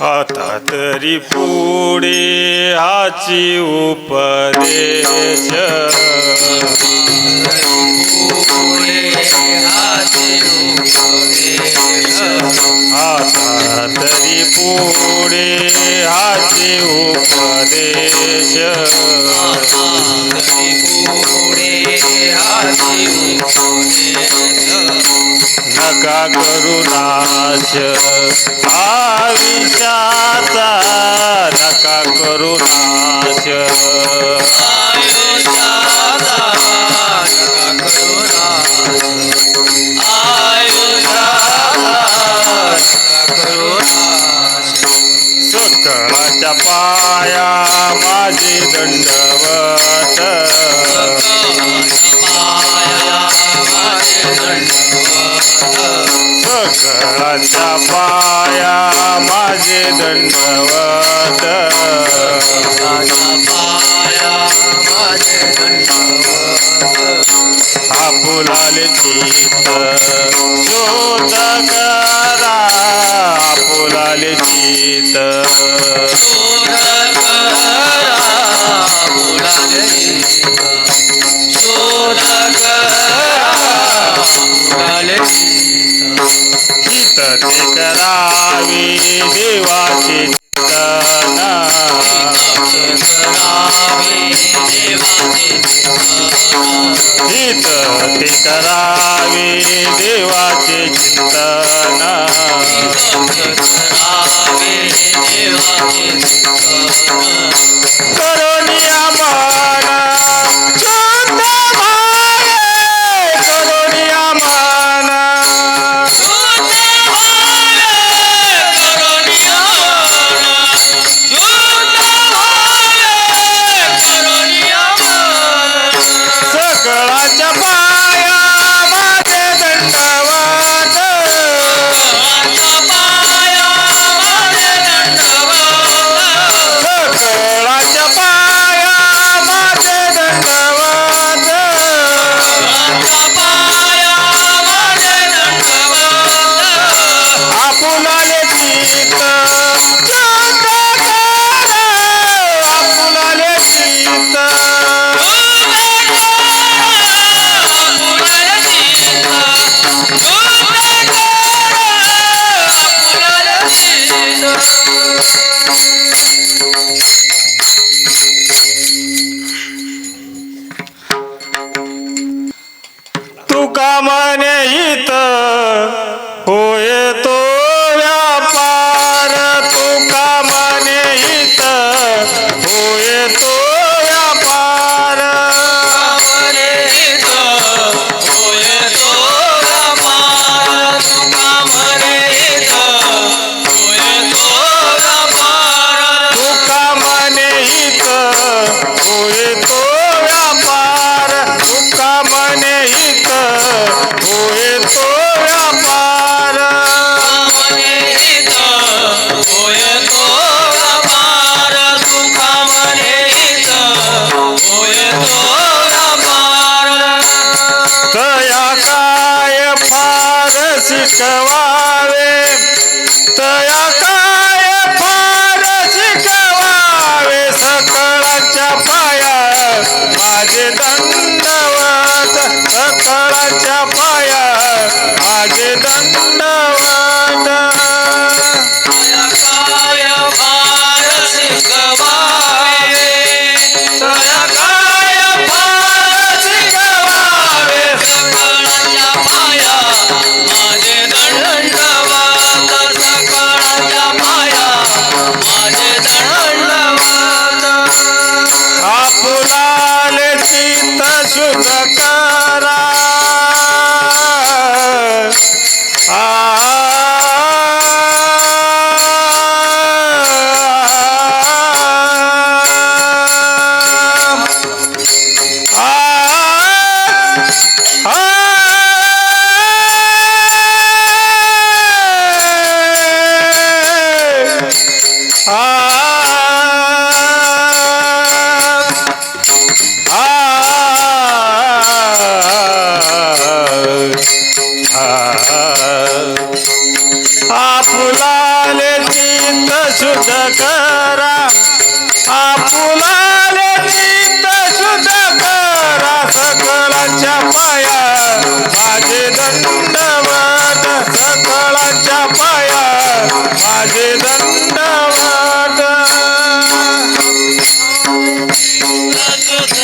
आता तरी पुढे आची उपदेश. आता तरी पुढे आची उपदेश. नका करू नाश आयुष्याचा नका करू नाश सकळाच्या पाया माझे दंडवत. सकळाच्या पाया माझे दंडवत. आपुलाले चित्त शोध करा आपुलाले चित्त देवाचे चिंतन. ते करावे देवाचे चिंतन. मुकामाने इत Come. ಸುಖಕಾರ आपुलाले शुद्ध करा. शुद्ध करा. पाया दंडवत सकळाच्या पाया माझे दंड